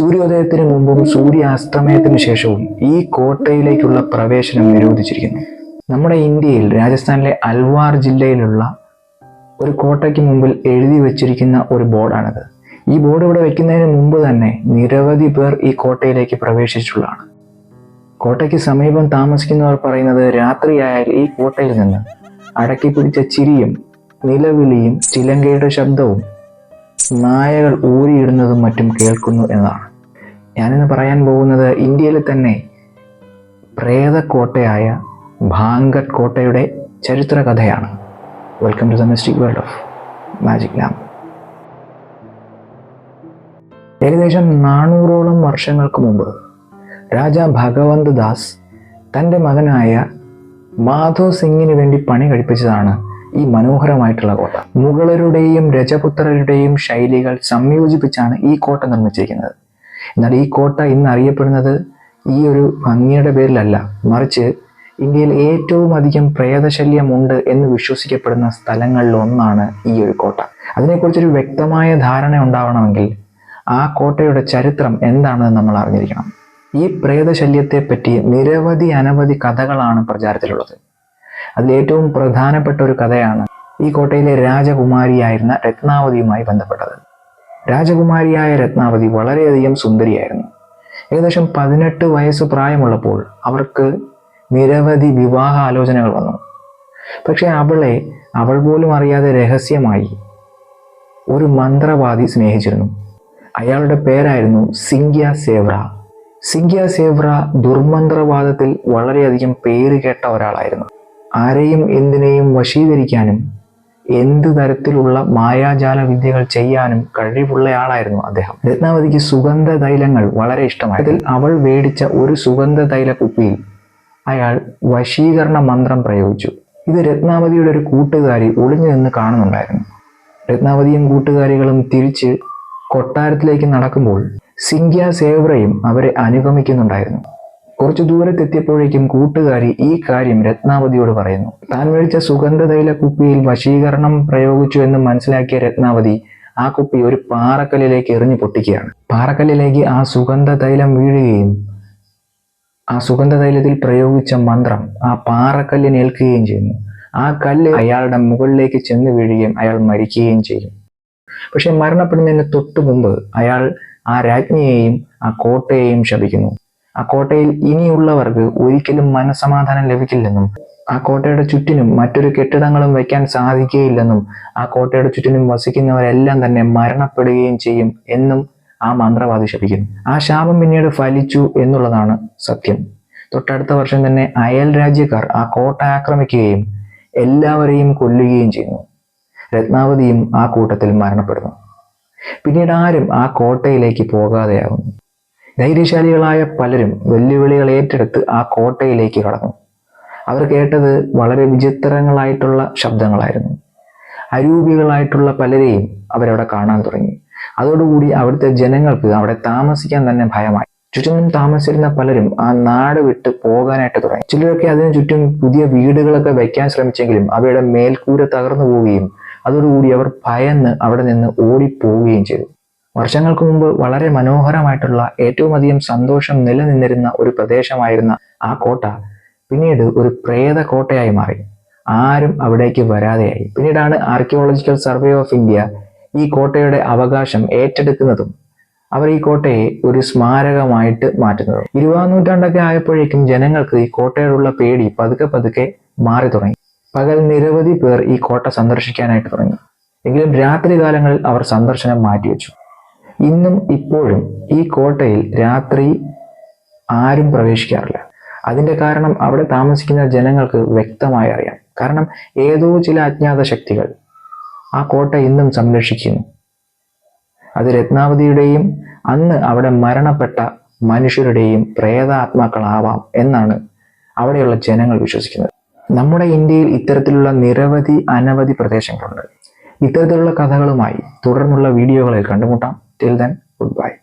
സൂര്യോദയത്തിന് മുമ്പും സൂര്യാസ്തമയത്തിന് ശേഷവും ഈ കോട്ടയിലേക്കുള്ള പ്രവേശനം നിരോധിച്ചിരിക്കുന്നു. നമ്മുടെ ഇന്ത്യയിൽ രാജസ്ഥാനിലെ അൽവാർ ജില്ലയിലുള്ള ഒരു കോട്ടയ്ക്ക് മുമ്പിൽ എഴുതി വച്ചിരിക്കുന്ന ഒരു ബോർഡാണിത്. ഈ ബോർഡ് ഇവിടെ വെക്കുന്നതിന് മുമ്പ് തന്നെ നിരവധി പേർ ഈ കോട്ടയിലേക്ക് പ്രവേശിച്ചിട്ടുള്ളതാണ്. കോട്ടയ്ക്ക് സമീപം താമസിക്കുന്നവർ പറയുന്നത് രാത്രിയായാൽ ഈ കോട്ടയിൽ നിന്ന് അടക്കി പിടിച്ച ചിരിയും നിലവിളിയും ചിലങ്കയുടെ ശബ്ദവും നായകൾ ഊരിയിടുന്നതും മറ്റും കേൾക്കുന്നു എന്നതാണ് ഞാനിന്ന് പറയാൻ പോകുന്നത് ഇന്ത്യയിൽ തന്നെ പ്രേതക്കോട്ടയായ ഭാങ്കട്ട് കോട്ടയുടെ ചരിത്ര കഥയാണ് welcome to the mystic world of magic lamp ഏകദേശം നാനൂറോളം വർഷങ്ങൾക്ക് മുമ്പ് രാജ ഭഗവന്ത് ദാസ് തന്റെ മകനായ മാധോ സിംഗിന് വേണ്ടി പണി കഴിപ്പിച്ചതാണ് ഈ മനോഹരമായിട്ടുള്ള കോട്ട. മുഗളരുടെയും രജപുത്രരുടെയും ശൈലികൾ സംയോജിപ്പിച്ചാണ് ഈ കോട്ട നിർമ്മിച്ചിരിക്കുന്നത്. എന്നാൽ ഈ കോട്ട ഇന്ന് അറിയപ്പെടുന്നത് ഈ ഒരു ഭംഗിയുടെ പേരിലല്ല. മറിച്ച് ഇന്ത്യയിൽ ഏറ്റവും അധികം പ്രേതശല്യമുണ്ട് എന്ന് വിശ്വസിക്കപ്പെടുന്ന സ്ഥലങ്ങളിൽ ഒന്നാണ് ഈ ഒരു കോട്ട. അതിനെക്കുറിച്ചൊരു വ്യക്തമായ ധാരണ ഉണ്ടാവണമെങ്കിൽ ആ കോട്ടയുടെ ചരിത്രം എന്താണെന്ന് നമ്മൾ അറിഞ്ഞിരിക്കണം. ഈ പ്രേതശല്യത്തെപ്പറ്റി നിരവധി അനവധി കഥകളാണ് പ്രചാരത്തിലുള്ളത്. അതിൽ ഏറ്റവും പ്രധാനപ്പെട്ട ഒരു കഥയാണ് ഈ കോട്ടയിലെ രാജകുമാരിയായിരുന്ന രത്നാവതിയുമായി ബന്ധപ്പെട്ടത്. രാജകുമാരിയായ രത്നാവതി വളരെയധികം സുന്ദരിയായിരുന്നു. ഏകദേശം പതിനെട്ട് വയസ്സ് പ്രായമുള്ളപ്പോൾ അവർക്ക് നിരവധി വിവാഹ ആലോചനകൾ വന്നു. പക്ഷേ അവളെ അവൾ പോലും അറിയാതെ രഹസ്യമായി ഒരു മന്ത്രവാദി സ്നേഹിച്ചിരുന്നു. അയാളുടെ പേരായിരുന്നു സിംഗ്യ സേവ്ര. സിംഗ്യ സേവ്ര ദുർമന്ത്രവാദത്തിൽ വളരെയധികം പേര് കേട്ട ഒരാളായിരുന്നു. ആരെയും എന്തിനേയും വശീകരിക്കാനും എന്ത് തരത്തിലുള്ള മായാജാല വിദ്യകൾ ചെയ്യാനും കഴിവുള്ളയാളായിരുന്നു അദ്ദേഹം. രത്നാവതിക്ക് സുഗന്ധ തൈലങ്ങൾ വളരെ ഇഷ്ടമായി. അതിൽ അവൾ മേടിച്ച ഒരു സുഗന്ധ തൈല കുപ്പിയിൽ അയാൾ വശീകരണ മന്ത്രം പ്രയോഗിച്ചു. ഇത് രത്നാവതിയുടെ ഒരു കൂട്ടുകാരി ഒളിഞ്ഞു നിന്ന് കാണുന്നുണ്ടായിരുന്നു. രത്നാവതിയും കൂട്ടുകാരികളും തിരിച്ച് കൊട്ടാരത്തിലേക്ക് നടക്കുമ്പോൾ സിംഗ്യ സേവ്രയും അവരെ അനുഗമിക്കുന്നുണ്ടായിരുന്നു. കുറച്ചു ദൂരത്തെത്തിയപ്പോഴേക്കും കൂട്ടുകാരി ഈ കാര്യം രത്നാവതിയോട് പറയുന്നു. താൻ മേടിച്ച സുഗന്ധതൈല കുപ്പിയിൽ വശീകരണം പ്രയോഗിച്ചു എന്ന് മനസ്സിലാക്കിയ രത്നാവതി ആ കുപ്പി ഒരു പാറക്കല്ലിലേക്ക് എറിഞ്ഞു പൊട്ടിക്കുകയാണ്. പാറക്കല്ലിലേക്ക് ആ സുഗന്ധ തൈലം വീഴുകയും ആ സുഗന്ധ തൈലത്തിൽ പ്രയോഗിച്ച മന്ത്രം ആ പാറക്കല്ലിന് ഏൽക്കുകയും ചെയ്യുന്നു. ആ കല്ല് അയാളുടെ മുകളിലേക്ക് ചെന്ന് വീഴുകയും അയാൾ മരിക്കുകയും ചെയ്യും. പക്ഷെ മരണപ്പെടുന്നതിന് തൊട്ടു മുമ്പ് അയാൾ ആ രാജ്ഞിയെയും ആ കോട്ടയെയും ശപിക്കുന്നു. ആ കോട്ടയിൽ ഇനിയുള്ളവർക്ക് ഒരിക്കലും മനസമാധാനം ലഭിക്കില്ലെന്നും ആ കോട്ടയുടെ ചുറ്റിനും മറ്റൊരു കെട്ടിടങ്ങളും വയ്ക്കാൻ സാധിക്കുകയില്ലെന്നും ആ കോട്ടയുടെ ചുറ്റിനും വസിക്കുന്നവരെല്ലാം തന്നെ മരണപ്പെടുകയും ചെയ്യും എന്നും ആ മന്ത്രവാദി ശപിക്കുന്നു. ആ ശാപം പിന്നീട് ഫലിച്ചു എന്നുള്ളതാണ് സത്യം. തൊട്ടടുത്ത വർഷം തന്നെ അയൽ രാജ്യക്കാർ ആ കോട്ട ആക്രമിക്കുകയും എല്ലാവരെയും കൊല്ലുകയും ചെയ്യുന്നു. രത്നാവതിയും ആ കൂട്ടത്തിൽ മരണപ്പെടുന്നു. പിന്നീട് ആരും ആ കോട്ടയിലേക്ക് പോകാതെയാകുന്നു ധൈര്യശാലികളായ പലരും വെല്ലുവിളികൾ ഏറ്റെടുത്ത് ആ കോട്ടയിലേക്ക് കടന്നു. അവർ കേട്ടത് വളരെ വിചിത്രങ്ങളായിട്ടുള്ള ശബ്ദങ്ങളായിരുന്നു. അരൂപികളായിട്ടുള്ള പലരെയും അവരവിടെ കാണാൻ തുടങ്ങി. അതോടുകൂടി അവിടുത്തെ ജനങ്ങൾക്ക് അവിടെ താമസിക്കാൻ തന്നെ ഭയമായി. ചുറ്റും താമസിച്ചിരുന്ന പലരും ആ നാട് വിട്ട് പോകാനായിട്ട് തുടങ്ങി. ചിലരൊക്കെ അതിനു ചുറ്റും പുതിയ വീടുകളൊക്കെ വയ്ക്കാൻ ശ്രമിച്ചെങ്കിലും അവയുടെ മേൽക്കൂര തകർന്നു പോവുകയും അതോടുകൂടി അവർ ഭയന്ന് അവിടെ നിന്ന് ഓടിപ്പോവുകയും ചെയ്തു. വർഷങ്ങൾക്ക് മുമ്പ് വളരെ മനോഹരമായിട്ടുള്ള ഏറ്റവും അധികം സന്തോഷം നിലനിന്നിരുന്ന ഒരു പ്രദേശമായിരുന്ന ആ കോട്ട പിന്നീട് ഒരു പ്രേത കോട്ടയായി മാറി. ആരും അവിടേക്ക് വരാതെയായി. പിന്നീടാണ് ആർക്കിയോളജിക്കൽ സർവേ ഓഫ് ഇന്ത്യ ഈ കോട്ടയുടെ അവകാശം ഏറ്റെടുക്കുന്നതും അവർ ഈ കോട്ടയെ ഒരു സ്മാരകമായിട്ട് മാറ്റുന്നതും. ഇരുപതാം നൂറ്റാണ്ടൊക്കെ ആയപ്പോഴേക്കും ജനങ്ങൾക്ക് ഈ കോട്ടയോടുള്ള പേടി പതുക്കെ പതുക്കെ മാറി തുടങ്ങി. പകൽ നിരവധി പേർ ഈ കോട്ട സന്ദർശിക്കാനായിട്ട് തുടങ്ങി. എങ്കിലും രാത്രി കാലങ്ങളിൽ അവർ സന്ദർശനം മാറ്റിവെച്ചു. ഇന്നും ഇപ്പോഴും ഈ കോട്ടയിൽ രാത്രി ആരും പ്രവേശിക്കാറില്ല. അതിന്റെ കാരണം അവിടെ താമസിക്കുന്ന ജനങ്ങൾക്ക് വ്യക്തമായി അറിയാം. കാരണം ഏതോ ചില അജ്ഞാത ശക്തികൾ ആ കോട്ട ഇന്നും സംരക്ഷിക്കുന്നു. അത് രത്നാവതിയുടെയും അന്ന് അവിടെ മരണപ്പെട്ട മനുഷ്യരുടെയും പ്രേതാത്മാക്കളാവാം എന്നാണ് അവിടെയുള്ള ജനങ്ങൾ വിശ്വസിക്കുന്നത്. നമ്മുടെ ഇന്ത്യയിൽ ഇത്തരത്തിലുള്ള നിരവധി അനവധി പ്രദേശങ്ങളുണ്ട്. ഇത്തരത്തിലുള്ള കഥകളുമായി തുടർന്നുള്ള വീഡിയോകളിൽ കണ്ടുമുട്ടാം. Till then, goodbye.